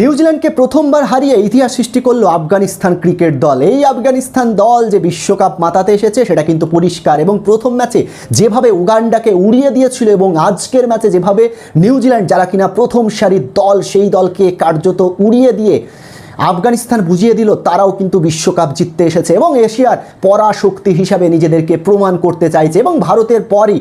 নিউজিল্যান্ডকে প্রথমবার হারিয়ে ইতিহাস সৃষ্টি করল আফগানিস্তান ক্রিকেট দল। এই আফগানিস্তান দল যে বিশ্বকাপ মাতাতে এসেছে, সেটা কিন্তু পরিষ্কার এবং প্রথম ম্যাচে যেভাবে উগান্ডাকে উড়িয়ে দিয়েছিল এবং আজকের ম্যাচে যেভাবে নিউজিল্যান্ড, যারা কিনা প্রথম সারির দল, সেই দলকে কার্যত উড়িয়ে দিয়ে আফগানিস্তান বুঝিয়ে দিল, তারাও কিন্তু বিশ্বকাপ জিততে এসেছে এবং এশিয়ার পরাশক্তি হিসাবে নিজেদেরকে প্রমাণ করতে চাইছে এবং ভারতের পরই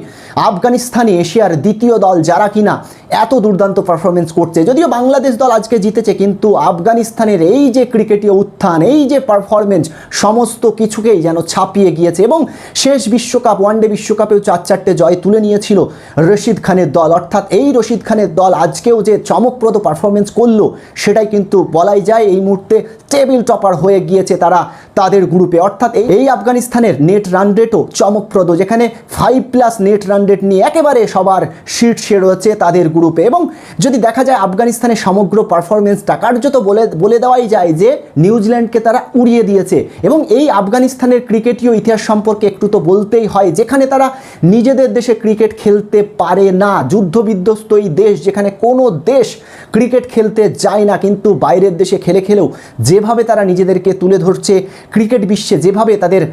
আফগানিস্তানই এশিয়ার দ্বিতীয় দল, যারা কিনা এত দুর্দান্ত পারফরমেন্স করছে। যদিও বাংলাদেশ দল আজকে জিতেছে, কিন্তু আফগানিস্তানের এই যে ক্রিকেটীয় উত্থান, এই যে পারফরমেন্স সমস্ত কিছুকেই যেন ছাপিয়ে গিয়েছে এবং শেষ বিশ্বকাপ ওয়ানডে বিশ্বকাপেও চার চারটে জয় তুলে নিয়েছিল রশিদ খানের দল। অর্থাৎ এই রশিদ খানের দল আজকেও যে চমকপ্রদ পারফরমেন্স করল, সেটাই কিন্তু বলাই যায় এই মুহূর্তে টেবিল টপার হয়ে গিয়েছে তারা তাদের গ্রুপে অর্থাৎ এই- আফগানিস্তানের নেট রান রেটও চমকপ্রদ, যেখানে five plus net run rate নিয়ে একেবারে সবার শীর্ষে রয়েছে তাদের গ্রুপে এবং যদি দেখা যায় আফগানিস্তানের সমগ্র পারফরমেন্সটা কার্যত বলে বলে দেওয়াই যায় যে নিউজিল্যান্ডকে তারা উড়িয়ে দিয়েছে। এবং এই আফগানিস্তানের ক্রিকেটীয় ইতিহাস সম্পর্কে একটু তো বলতেই হয়, যেখানে তারা নিজেদের দেশে ক্রিকেট খেলতে পারে না। যুদ্ধ বিধ্বস্ত এই দেশ, যেখানে কোনো দেশ ক্রিকেট খেলতে যায় না। কিন্তু বাইরের দেশে খেলে খেলেও যেভাবে তারা নিজেদেরকে তুলে ধরছে, ক্রিকেট বিশ্বে যেভাবে তাদের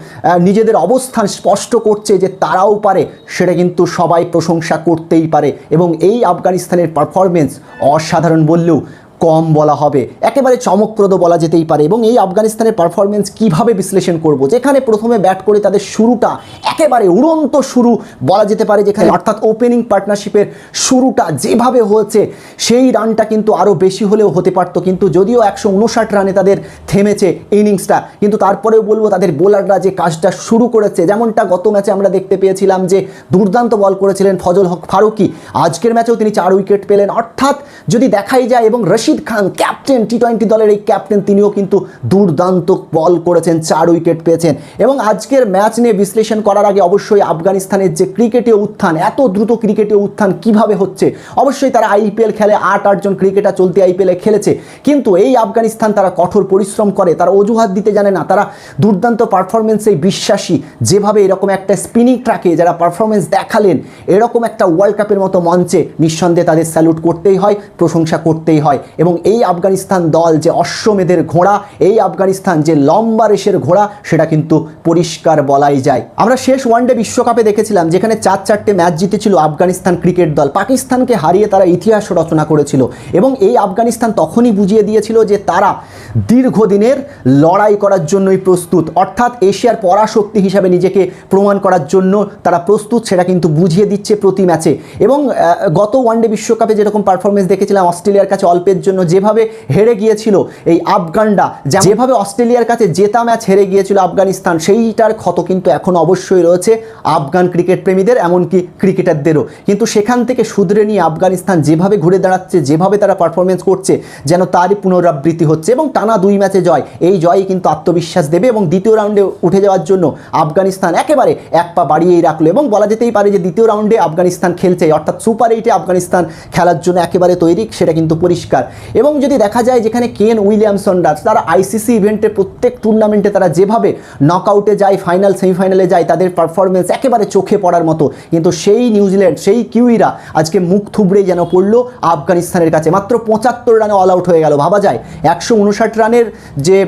নিজেদের অবস্থান স্পষ্ট করছে যে তারাও পারে, সেটা কিন্তু সবাই প্রশংসা করতেই পারে। এবং এই আফগানিস্তানের পারফরমেন্স অসাধারণ বললেও কম বলা হবে। একেবারে চমকপ্রদ বলা যেতেই পারে এবং এই আফগানিস্তানের পারফরমেন্স কীভাবে বিশ্লেষণ করব? যেখানে প্রথমে ব্যাট করে তাদের শুরুটা একেবারে উড়ন্ত শুরু বলা যেতে পারে, যেখানে অর্থাৎ ওপেনিং পার্টনারশিপের শুরুটা যেভাবে হয়েছে, সেই রানটা কিন্তু আরও বেশি হলেও হতে পারতো। কিন্তু যদিও একশো উনষাট রানে তাদের থেমেছে ইনিংসটা, কিন্তু তারপরেও বলব তাদের বোলাররা যে কাজটা শুরু করেছে, যেমনটা গত ম্যাচে আমরা দেখতে পেয়েছিলাম যে দুর্দান্ত বল করেছিলেন ফজল হক ফারুকি। আজকের ম্যাচেও তিনি চার উইকেট পেলেন। অর্থাৎ যদি দেখাই যায় এবং Rashid Khan, captain T twenty দলের এই ক্যাপ্টেন, তিনিও কিন্তু দুর্দান্ত বল করেছেন, চার উইকেট পেয়েছেন। এবং আজকের ম্যাচ নিয়ে বিশ্লেষণ করার আগে অবশ্যই আফগানিস্তানের যে ক্রিকেটীয় উত্থান, এত দ্রুত ক্রিকেটীয় উত্থান কীভাবে হচ্ছে? অবশ্যই তারা আইপিএল খেলে আট আটজন ক্রিকেটার চলতি আইপিএলে খেলেছে। কিন্তু এই আফগানিস্তান তারা কঠোর পরিশ্রম করে, তারা অজুহাত দিতে জানে না। তারা দুর্দান্ত পারফরমেন্সে বিশ্বাসী। যেভাবে এরকম একটা স্পিনিং ট্র্যাকে যারা পারফরমেন্স দেখালেন, এরকম একটা ওয়ার্ল্ড কাপের মতো মঞ্চে নিঃসন্দেহে তাদের স্যালুট করতেই হয়, প্রশংসা করতেই হয়। এবং এই আফগানিস্তান দল যে অশ্বমেধের ঘোড়া, এই আফগানিস্তান যে লম্বা রেশের ঘোড়া, সেটা কিন্তু পরিষ্কার বলাই যায়। আমরা শেষ ওয়ানডে বিশ্বকাপে দেখেছিলাম, যেখানে চার চারটে ম্যাচ জিতেছিল আফগানিস্তান ক্রিকেট দল। পাকিস্তানকে হারিয়ে তারা ইতিহাস রচনা করেছিল এবং এই আফগানিস্তান তখনই বুঝিয়ে দিয়েছিল যে তারা দীর্ঘদিনের লড়াই করার জন্যই প্রস্তুত। অর্থাৎ এশিয়ার পরাশক্তি হিসাবে নিজেকে প্রমাণ করার জন্য তারা প্রস্তুত, সেটা কিন্তু বুঝিয়ে দিচ্ছে প্রতি ম্যাচে এবং গত ওয়ানডে বিশ্বকাপে যেরকম পারফরমেন্স দেখেছিলাম, অস্ট্রেলিয়ার কাছে অল্পের জন্য যেভাবে হেরে গিয়েছিল এই আফগানরা, যেভাবে অস্ট্রেলিয়ার কাছে জেতা ম্যাচ হেরে গিয়েছিল আফগানিস্তান, সেইটার ক্ষত কিন্তু এখন অবশ্যই রয়েছে আফগান ক্রিকেট প্রেমীদের, এমনকি ক্রিকেটারদেরও। কিন্তু সেখান থেকে শুধরে নিয়ে আফগানিস্তান যেভাবে ঘুরে দাঁড়াচ্ছে, যেভাবে তারা পারফরমেন্স করছে, যেন তারই পুনরাবৃত্তি হচ্ছে এবং টানা দুই ম্যাচে জয়। এই জয়ই কিন্তু আত্মবিশ্বাস দেবে এবং দ্বিতীয় রাউন্ডে উঠে যাওয়ার জন্য আফগানিস্তান একেবারে এক পা বাড়িয়েই রাখল এবং বলা যেতেই পারে যে দ্বিতীয় রাউন্ডে আফগানিস্তান খেলছে, অর্থাৎ সুপার এইটে আফগানিস্তান খেলার জন্য একেবারে তৈরি, সেটা কিন্তু পরিষ্কার। এবং যদি দেখা যায় যেখানে কেন উইলিয়ামসনরা তারা আইসিসি ইভেন্টে প্রত্যেক টুর্নামেন্টে তারা যেভাবে নকআউটে যায় ফাইনাল সেমিফাইনালে যায়, তাদের পারফরমেন্স একেবারে চোখে পড়ার মতো। কিন্তু সেই নিউজিল্যান্ড সেই কিউইরা আজকে মুখ থুবড়েই যেন পড়ল আফগানিস্তানের কাছে। মাত্র পঁচাত্তর রানে অল আউট হয়ে গেল। ভাবা যায়, একশো উনষাট রানের যে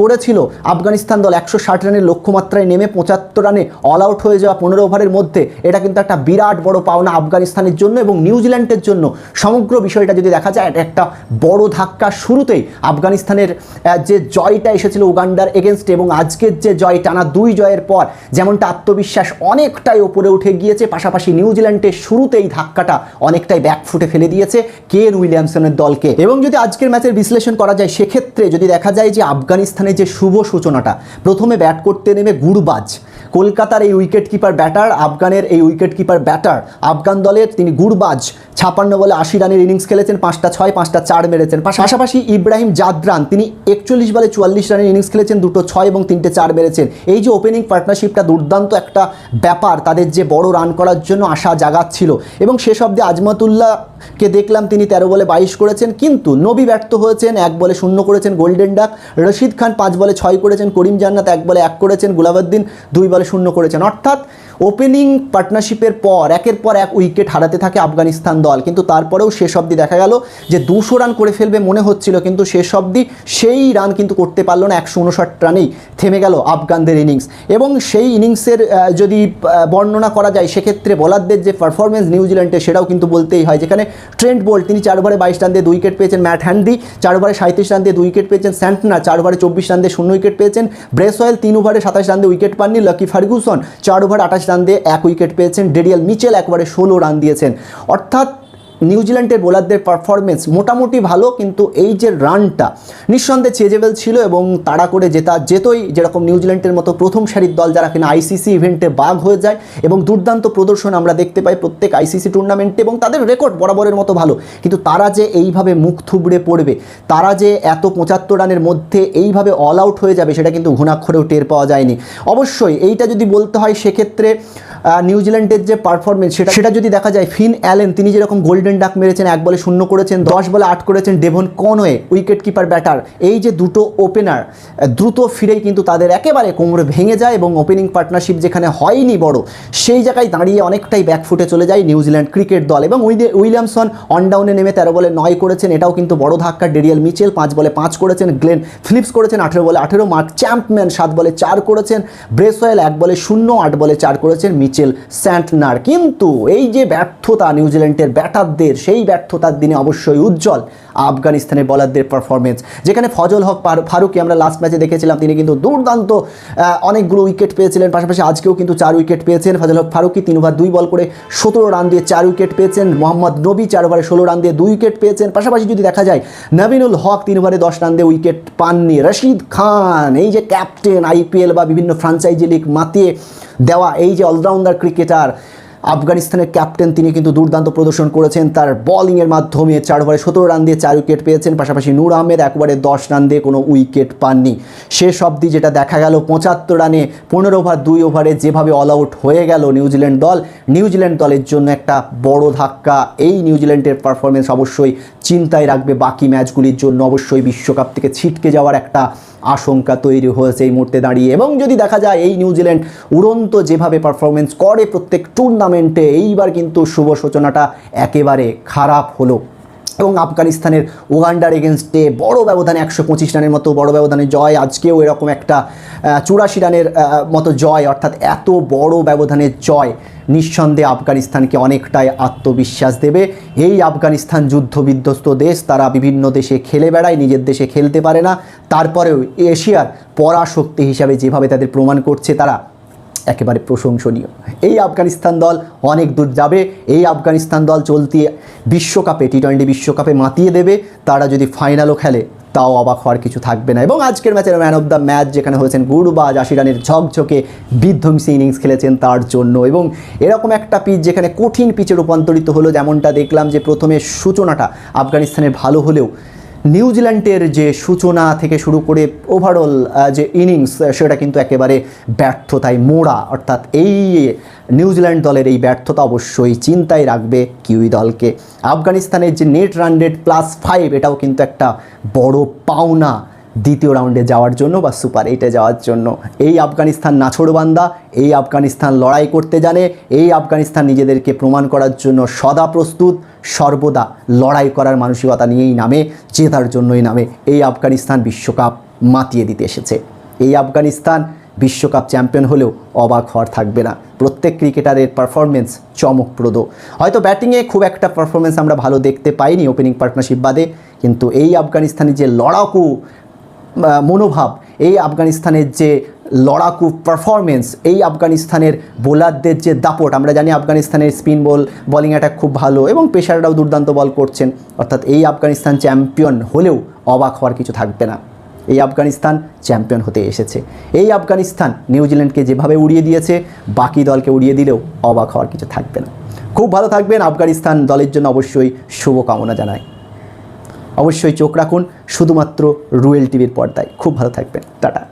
করেছিল আফগানিস্তান দল, একশো ষাট রানের লক্ষ্যমাত্রায় নেমে পঁচাত্তর রানে অল আউট হয়ে যাওয়া পনেরো ওভারের মধ্যে, এটা কিন্তু একটা বিরাট বড় পাওনা আফগানিস্তানের জন্য এবং নিউজিল্যান্ডের জন্য। সমগ্র বিষয়টা যদি দেখা যায় একটা বড় ধাক্কা শুরুতেই আফগানিস্তানের যে জয়টা এসেছিল উগান্ডার এগেনস্টে এবং আজকের যে জয়, টানা দুই জয়ের পর যেমনটা আত্মবিশ্বাস অনেকটাই ওপরে উঠে গিয়েছে, পাশাপাশি নিউজিল্যান্ডের শুরুতেই ধাক্কাটা অনেকটাই ব্যাকফুটে ফেলে দিয়েছে কেন উইলিয়ামসনের দলকে। এবং যদি আজকের ম্যাচের বিশ্লেষণ করা যায়, সেক্ষেত্রে যদি দেখা যায় যে আফগানিস্তানের যে শুভ সূচনাটা, প্রথমে ব্যাট করতে নেমে গুড়বাজ কলকাতার এই উইকেট কিপার ব্যাটার, আফগানের এই উইকেট কিপার ব্যাটার, আফগান দলের তিনি গুড়বাজ ছাপান্ন বলে আশি রানের ইনিংস খেলেছেন, পাঁচটা ছয়, পাঁচটা চার মেরেছেন। পাশাপাশি ইব্রাহিম জাদরান, তিনি একচল্লিশ বলে চুয়াল্লিশ রানের ইনিংস খেলেছেন, দুটো ছয় এবং তিনটে চার মেরেছেন। এই যে ওপেনিং পার্টনারশিপটা দুর্দান্ত একটা ব্যাপার, তাদের যে বড় রান করার জন্য আশা জাগাচ্ছিল। এবং শেষ অব্দে আজমাতুল্লাহকে দেখলাম তিনি তেরো বলে বাইশ করেছেন, কিন্তু নবী ব্যর্থ হয়েছেন, এক বলে শূন্য করেছেন গোল্ডেন ডাক। রশিদ খান পাঁচ বলে ছয় করেছেন, করিম জান্নাত এক বলে এক করেছেন গুলাবদ্দিন দুই বলে শূন্য করেছেন। অর্থাৎ ওপেনিং পার্টনারশিপের পর, একের পর এক উইকেট হারাতে থাকে আফগানিস্তান দল। কিন্তু তারপরেও শেষ অবধি দেখা গেল যে দুশো রান করে ফেলবে মনে হচ্ছিল, কিন্তু শেষ অবধি সেই রান কিন্তু করতে পারল না, একশো উনষাট রানেই থেমে গেল আফগানদের ইনিংস এবং সেই ইনিংসের যদি বর্ণনা করা যায়, সেক্ষেত্রে বলারদের যে পারফরমেন্স নিউজিল্যান্ডে সেটাও কিন্তু বলতেই হয়। যেখানে ট্রেন্ট বোল্ট, তিনি চার ওভারে বাইশ রান দিয়ে দুই উইকেট পেয়েছেন ম্যাট হ্যান্ডি চার ওভারে সাঁত্রিশ রান দিয়ে দুই উইকেট পেয়েছেন স্যান্টনার চার ওভারে চব্বিশ রান দিয়ে শূন্য উইকেট পেয়েছেন ব্রেসওয়েল, তিন ওভারে সাতাশ রান দিয়ে উইকেট পাননি, লকি ফার্গুসন চার ওভার আঠাশ রান দিয়ে এক উইকেট পেয়েছেন ডেরিয়াল মিচেল, একবারে ষোলো রান দিয়েছেন। অর্থাৎ নিউজিল্যান্ডের বোলারদের পারফরমেন্স মোটামুটি ভালো, কিন্তু এই যে রানটা নিঃসন্দেহে চেজেবেল ছিল এবং তাড়া করে জেতা যেতই যেরকম নিউজিল্যান্ডের মতো প্রথম সারির দল যারা কিনা আইসিসি ইভেন্টে বাঘ হয়ে যায় এবং দুর্দান্ত প্রদর্শন আমরা দেখতে পাই প্রত্যেক আইসিসি টুর্নামেন্টে এবং তাদের রেকর্ড বরাবরের মতো ভালো। কিন্তু তারা যে এইভাবে মুখ থুবড়ে পড়বে, তারা যে এত পঁচাত্তর রানের মধ্যে এইভাবে অল আউট হয়ে যাবে, সেটা কিন্তু ঘুণাক্ষরেও টের পাওয়া যায়নি। অবশ্যই এইটা যদি বলতে হয় সেক্ষেত্রে নিউজিল্যান্ডের যে পারফরমেন্স সেটা সেটা যদি দেখা যায়, ফিন অ্যালেন, তিনি যেরকম গোল্ডেন ডাক মেরেছেন, এক বলে শূন্য করেছেন, দশ বলে আট করেছেন Devon Conway wicket keeper batter. এই যে দুটো ওপেনার, দ্রুত ফিরেই কিন্তু তাদের একেবারে কোমরে ভেঙে যায় এবং ওপেনিং পার্টনারশিপ যেখানে হয়নি বড়, সেই জায়গায় দাঁড়িয়ে অনেকটাই ব্যাকফুটে চলে যায় নিউজিল্যান্ড ক্রিকেট দল এবং উইলি- উইলিয়ামসন অনডাউনে নেমে তেরো বলে নয় করেছেন, এটাও কিন্তু বড় ধাক্কা। ডেরিয়াল মিচেল পাঁচ বলে পাঁচ করেছেন, গ্লেন ফিলিপস করেছেন আঠেরো বলে আঠেরো, মার্ক চ্যাম্পম্যান সাত বলে চার করেছেন, ব্রেসওয়েল এক বলে শূন্য, আট বলে চার করেছেন মিচেল স্যান্টনার। কিন্তু এই যে ব্যর্থতা নিউজিল্যান্ডের ব্যাটারদের সেই ব্যর্থতার দিনে অবশ্যই উজ্জ্বল আফগানিস্তানের বলারদের পারফরমেন্স যেখানে ফজল হক ফার- ফারুকি আমরা লাস্ট ম্যাচে দেখেছিলাম, তিনি কিন্তু দুর্দান্ত অনেকগুলো উইকেট পেয়েছিলেন। পাশাপাশি আজকেও কিন্তু চার উইকেট পেয়েছেন ফজল হক ফারুকি তিন ওভার দুই বল করে সতেরো রান দিয়ে চার উইকেট পেয়েছেন। মোহাম্মদ নবী চার ওভারে ষোলো রান দিয়ে দুই উইকেট পেয়েছেন। পাশাপাশি যদি দেখা যায়, নবীনুল হক তিন ওভারে দশ রান দিয়ে উইকেট পাননি। রশিদ খান, এই যে ক্যাপ্টেন আইপিএল বা বিভিন্ন ফ্রাঞ্চাইজি লিগ মাতিয়ে দেওয়া, এই যে অলরাউন্ডার ক্রিকেটার আফগানিস্তানের ক্যাপ্টেন তিনি কিন্তু দুর্দান্ত প্রদর্শন করেছেন। তার বলিংয়ের মাধ্যমে চার ওভারে সতেরো রান দিয়ে চার উইকেট পেয়েছেন। পাশাপাশি নূর আহমেদ একবারে দশ রান দিয়ে কোনো উইকেট পাননি। শেষ অবধি যেটা দেখা গেল, পঁচাত্তর রানে পনেরো ওভার, দুই ওভারে যেভাবে অল আউট হয়ে গেল নিউজিল্যান্ড দল, নিউজিল্যান্ড দলের জন্য একটা বড় ধাক্কা। এই নিউজিল্যান্ডের পারফরমেন্স অবশ্যই চিন্তায় রাখবে বাকি ম্যাচগুলির জন্য। অবশ্যই বিশ্বকাপ থেকে ছিটকে যাওয়ার একটা আশঙ্কা তৈরি হয়েছে এই মুহূর্তে দাঁড়িয়ে। এবং যদি দেখা যায় এই নিউজিল্যান্ড উড়ন্ত যেভাবে পারফরমেন্স করে, প্রত্যেক টুর্নামেন্টে এইবার কিন্তু শুভ সূচনাটা একেবারে খারাপ হলো। এবং আফগানিস্তানের ওগান্ডার এগেনস্টে বড় ব্যবধানে একশো পঁচিশ রানের মতো বড় ব্যবধানে জয়। আজকেও এরকম একটা চুরাশি রানের মতো জয়, অর্থাৎ এত বড় ব্যবধানের জয় নিঃসন্দেহে আফগানিস্তানকে অনেকটাই আত্মবিশ্বাস দেবে। এই আফগানিস্তান যুদ্ধবিধ্বস্ত দেশ, তারা বিভিন্ন দেশে খেলে বেড়ায়, নিজের দেশে খেলতে পারে না। তারপরেও এশিয়ার পরাশক্তি হিসাবে যেভাবে তাদের প্রমাণ করছে তারা একেবারে প্রশংসনীয়। এই আফগানিস্তান দল অনেক দূর যাবে, এই আফগানিস্তান দল চলতি বিশ্বকাপে টি টোয়েন্টি বিশ্বকাপে মাতিয়ে দেবে, তারা যদি ফাইনালও খেলে, তাও অবাক হওয়ার কিছু থাকবে না। এবং আজকের ম্যাচের ম্যান অফ দ্য ম্যাচ যেখানে হয়েছেন গুরুবাজ আশি রানের ঝকঝকে, বিধ্বংসী ইনিংস খেলেছেন তার জন্য। এবং এরকম একটা পিচ যেখানে কঠিন পিচে রূপান্তরিত হলো, যেমনটা দেখলাম যে প্রথমে সূচনাটা আফগানিস্তানের ভালো হলেও নিউজিল্যান্ডের যে সূচনা থেকে শুরু করে ওভারঅল যে ইনিংস সেটা কিন্তু একেবারে ব্যর্থতায় মোড়া। অর্থাৎ এই নিউজিল্যান্ড দলের এই ব্যর্থতা অবশ্যই চিন্তায় রাখবে কিউই দলকে। আফগানিস্তানের যে net run rate plus five এটাও কিন্তু একটা বড় পাওনা দ্বিতীয় রাউন্ডে যাওয়ার জন্য বা সুপার এইটে যাওয়ার জন্য। এই আফগানিস্তান নাছোড়বান্দা এই আফগানিস্তান লড়াই করতে জানে, এই আফগানিস্তান নিজেদেরকে প্রমাণ করার জন্য সদা প্রস্তুত। সর্বদা লড়াই করার মানসিকতা নিয়েই নামে, জেতার জন্যই নামে এই আফগানিস্তান বিশ্বকাপ মাতিয়ে দিতে এসেছে। এই আফগানিস্তান বিশ্বকাপ চ্যাম্পিয়ন হলেও অবাক হওয়ার থাকবে না। প্রত্যেক ক্রিকেটারের পারফরমেন্স চমকপ্রদ। হয়তো ব্যাটিংয়ে খুব একটা পারফরমেন্স আমরা ভালো দেখতে পাইনি ওপেনিং পার্টনারশিপ বাদে, কিন্তু এই আফগানিস্তানের যে লড়াকু মনোভাব, এই আফগানিস্তানের যে লড়াকু পারফরমেন্স এই আফগানিস্তানের বোলারদের যে দাপট, আমরা জানি আফগানিস্তানের স্পিন বল বোলিং অ্যাটাক খুব ভালো এবং পেশাররাও দুর্দান্ত বল করছেন। অর্থাৎ এই আফগানিস্তান চ্যাম্পিয়ন হলেও অবাক হওয়ার কিছু থাকবে না। এই আফগানিস্তান চ্যাম্পিয়ন হতে এসেছে। এই আফগানিস্তান নিউজিল্যান্ডকে যেভাবে উড়িয়ে দিয়েছে, বাকি দলকে উড়িয়ে দিলেও অবাক হওয়ার কিছু থাকবে না। খুব ভালো থাকবেন। আফগানিস্তান দলের জন্য অবশ্যই শুভকামনা জানায় অবশ্যই চোখ রাখুন। শুধুমাত্র রুয়েল টিভির পর্দায়। খুব ভালো থাকবেন। টাটা।